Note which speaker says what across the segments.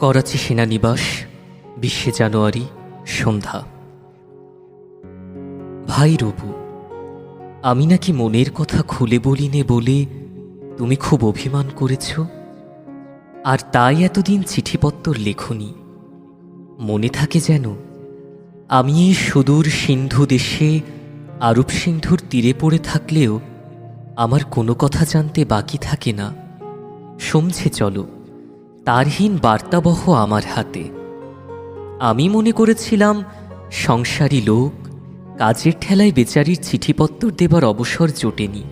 Speaker 1: করাচি সেনানিবাস, বিশে জানুয়ারি, সন্ধ্যা। ভাই রবু আমি নাকি মনের কথা খুলে বলিনে বলে তুমি খুব অভিমান করেছ? আর তাই এতদিন চিঠিপত্তর লেখনি। মনে থাকে যেন আমি এই সুদূর সিন্ধু দেশে আরব সিন্ধুর তীরে পড়ে থাকলেও আমার কোনো কথা জানতে বাকি থাকে না। সমঝে চলো। তারহীন বার্তাবহ আমার হাতে। আমি মনে করেছিলাম, সংসারী লোক, কাজের ঠেলায় বেচারির চিঠিপত্তর দেবার অবসর জোটেনি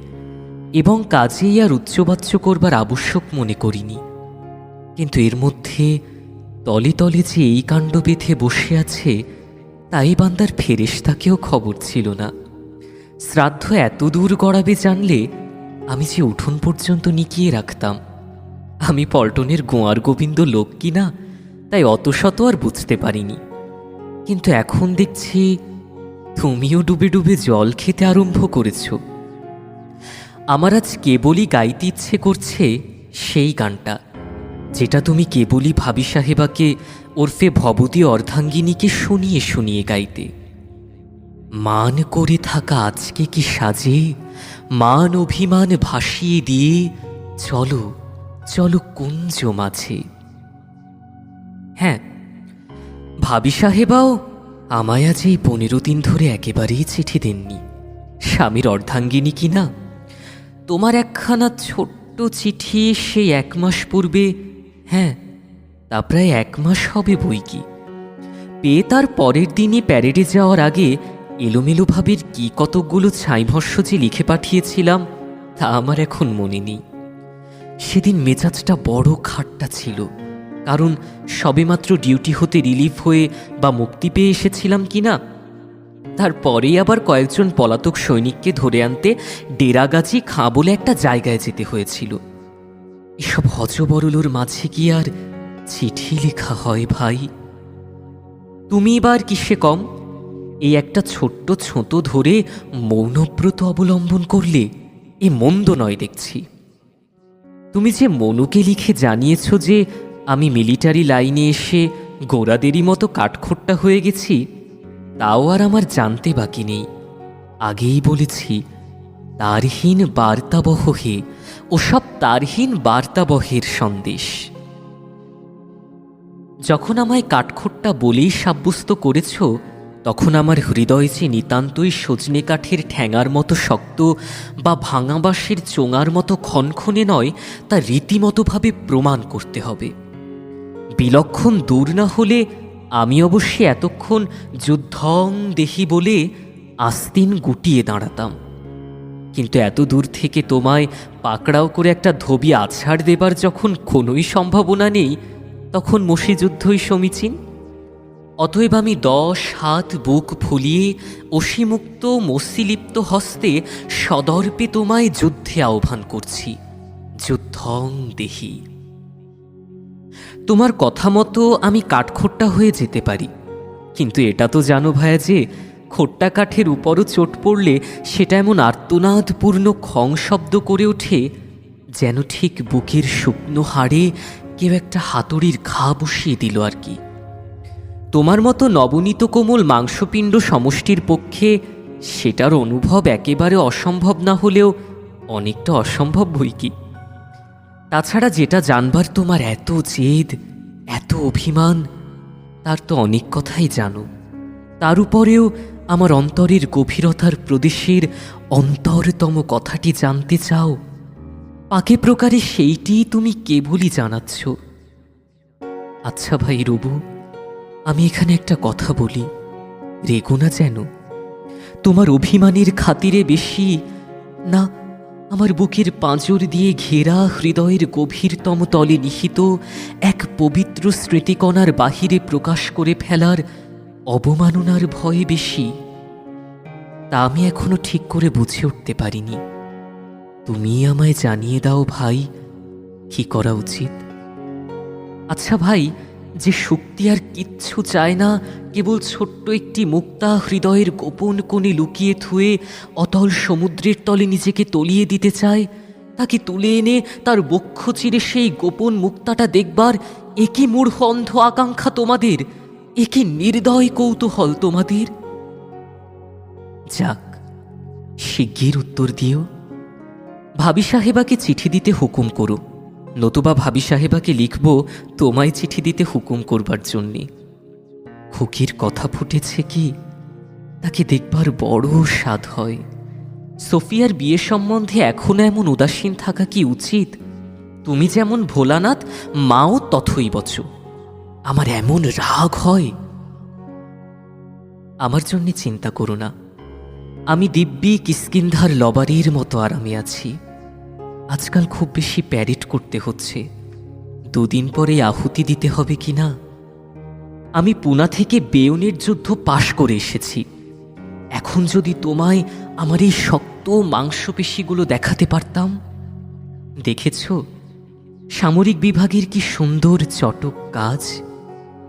Speaker 1: এবং কাজেই আর উচ্চবাচ্য করবার আবশ্যক মনে করিনি। কিন্তু এর মধ্যে তলে তলে যে এই কাণ্ড বেঁধে বসে আছে, তাই বান্দার ফেরেশতাকেও খবর ছিল না। শ্রাদ্ধ এত দূর গড়াবে জানলে আমি যে উঠোন পর্যন্ত নিকিয়ে রাখতাম। আমি পল্টনের গোয়ার গোবিন্দ লোক কিনা তাই অত শত আর বুঝতে পারিনি। কিন্তু এখন দেখছি তুমিও ডুবে ডুবে জল খেতে আরম্ভ করেছ। আমার আজ কেবলই গাইতে ইচ্ছে করছে সেই গানটা, যেটা তুমি কেবলই ভাবি সাহেবাকে ওরফে ভবতী অর্ধাঙ্গিনীকে শুনিয়ে শুনিয়ে গাইতে। মান করে থাকা আজকে কি সাজে, মান অভিমান ভাসিয়ে দিয়ে চলো চলো কুঞ্জ মাঝে। হ্যাঁ ভাবি সাহেবাও আমায় আজ এই পনেরো দিন ধরে একেবারেই চিঠি দেননি। স্বামীর অর্ধাঙ্গিনী কি না? তোমার একখানা ছোট্ট চিঠি সেই এক মাস পূর্বে হ্যাঁ তা প্রায় এক মাস হবে বই কি? পেয়ে তার পরের দিনই প্যারেডে যাওয়ার আগে এলোমেলো ভাবের কি কতকগুলো ছাইভস্য যে লিখে পাঠিয়েছিলাম, তা আমার এখন মনে নেই। সেদিন মেজাজটা বড় খাট্টা ছিল, কারণ সবেমাত্র ডিউটি হতে রিলিফ হয়ে বা মুক্তি পেয়ে এসেছিলাম কি না? তারপরেই আবার কয়েকজন পলাতক সৈনিককে ধরে আনতে ডেরাগাছি খাঁ বলে একটা জায়গায় যেতে হয়েছিল। এসব হজবরলোর মাঝে কি আর চিঠি লেখা হয় ভাই? তুমি এবার কিসে কম? এই একটা ছোট্ট ছোঁতো ধরে মৌনব্রত অবলম্বন করলে, এ মন্দ নয় দেখছি। তুমি যে মনুকে লিখে জানিয়েছ যে আমি মিলিটারি লাইনে এসে গোড়াদেরই মতো কাঠখোট্টা হয়ে গেছি, তাও আর আমার জানতে বাকি নেই। আগেই বলেছি, তারহীন বার্তাবহ হে, ওসব তারহীন বার্তাবহের সন্দেশ। যখন আমায় কাঠখোট্টা বলেই সাব্যস্ত করেছ তখন আমার হৃদয় যে নিতান্তই সজনে কাঠের ঠ্যাঙার মতো শক্ত বা ভাঙা বাঁশের চোঙার মতো ক্ষণক্ষণে নয়, তা রীতিমতোভাবে প্রমাণ করতে হবে। বিলক্ষণ দূর না হলে আমি অবশ্যই এতক্ষণ যুদ্ধং দেহি বলে আস্তিন গুটিয়ে দাঁড়াতাম। কিন্তু এত দূর থেকে তোমায় পাকড়াও করে একটা ধোবি আছাড় দেবার যখন কোনোই সম্ভাবনা নেই, তখন মসিযুদ্ধই সমীচীন। অতএব আমি দশ হাত বুক ফুলিয়ে অসীমুক্ত মসিলিপ্ত হস্তে সদর্পে তোমায় যুদ্ধে আহ্বান করছি। যুদ্ধং দেহি। তোমার কথা মতো আমি কাঠখোট্টা হয়ে যেতে পারি। কিন্তু এটা তো জানো ভাইয়া যে, খোট্টা কাঠের উপরও চোট পড়লে সেটা এমন আর্তনাদপূর্ণ খং শব্দ করে ওঠে, যেন ঠিক বুকের শুকনো হাড়ে কেউ একটা হাতুড়ির ঘা বসিয়ে দিল আর কি। তোমার মতো নবনীত কোমল মাংসপিণ্ড সমষ্টির পক্ষে সেটার অনুভব একেবারে অসম্ভব না হলেও অনেকটা অসম্ভব, বই কি? তাছাড়া যেটা জানবার তোমার এত জেদ, এত অভিমান, তার তো অনেক কথাই জানো। তার উপরেও আমার অন্তরের গভীরতার প্রদেশের অন্তরতম কথাটি জানতে চাও। পাকে প্রকারে সেইটিই তুমি কেবলই জানাচ্ছ। আচ্ছা ভাই রবু আমি এখানে একটা কথা বলি রেগো না যেন তোমার অভিমানের খাতিরে বেশি না, আমার বুকের পাঁজর দিয়ে ঘেরা হৃদয়ের গভীরতম তলে নিহিত এক পবিত্র স্মৃতিকণার বাহিরে প্রকাশ করে ফেলার অবমাননার ভয়ে বেশি, তা আমি এখনও ঠিক করে বুঝে উঠতে পারিনি। তুমি আমায় জানিয়ে দাও ভাই, কি করা উচিত? আচ্ছা ভাই যে শক্তি আর কিচ্ছু চায় না, কেবল ছোট্ট একটি মুক্তা হৃদয়ের গোপন কোণে লুকিয়ে থুয়ে অতল সমুদ্রের তলে নিজেকে তলিয়ে দিতে চায়, তাকে তুলে এনে তার বক্ষ চিরে সেই গোপন মুক্তাটা দেখবার একই মূর্খ অন্ধ আকাঙ্ক্ষা তোমাদের একই নির্দয় কৌতূহল তোমাদের। যাক, শিগগির উত্তর দিও। ভাবি সাহেবাকে চিঠি দিতে হুকুম করো। নতুবা ভাবি সাহেবাকে লিখব, তোমায় চিঠি দিতে হুকুম করবার জন্যে। খুকির কথা ফুটেছে কি? তাকে দেখবার বড় স্বাদ হয়। সোফিয়ার বিয়ে সম্বন্ধে এখনও এমন উদাসীন থাকা কি উচিত? তুমি যেমন ভোলানাথ, মাও তথই বচ। আমার এমন রাগ হয়। আমার জন্য চিন্তা করো না। আমি দিব্যি কিস্কিন্ধার লবারির মতো আরামে আছি। আজকাল খুব বেশি প্যারেড করতে হচ্ছে। দুদিন পরে আহুতি দিতে হবে কি না? আমি পুনা থেকে বেয়নের যুদ্ধ পাশ করে এসেছি। এখন যদি তোমায় আমার এই শক্ত মাংসপেশিগুলো দেখাতে পারতাম? দেখেছ? সামরিক বিভাগের কি সুন্দর চটক কাজ?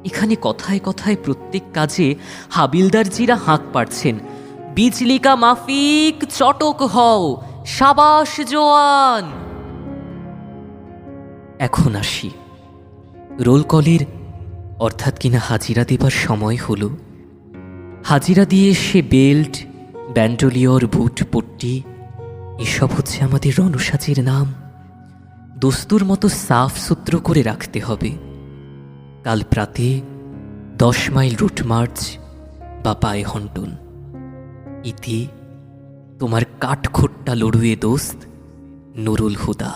Speaker 1: এখানে কথায় কথায় প্রত্যেক কাজে হাবিলদারজিরা হাঁক পারছেন বিজলিকা মাফিক, চটক হও! সাবাস জোয়ান এখন আসি। রোল কলের, অর্থাৎ কিনা হাজিরা দেবার সময় হলো। হাজিরা দিয়ে সে বেল্ট, ব্যান্ডোলিয়র, বুট, পট্টি, এসব হচ্ছে আমাদের রণসাজির নাম। দস্তুর মতো সাফ সূত্র করে রাখতে হবে। কাল প্রাতে দশ মাইল রুট মার্চ বা পায়ে হন্টন। ইতি তোমার কাঠখোট্টা লড়ুয়ে দোস্ত নুরুল হুদা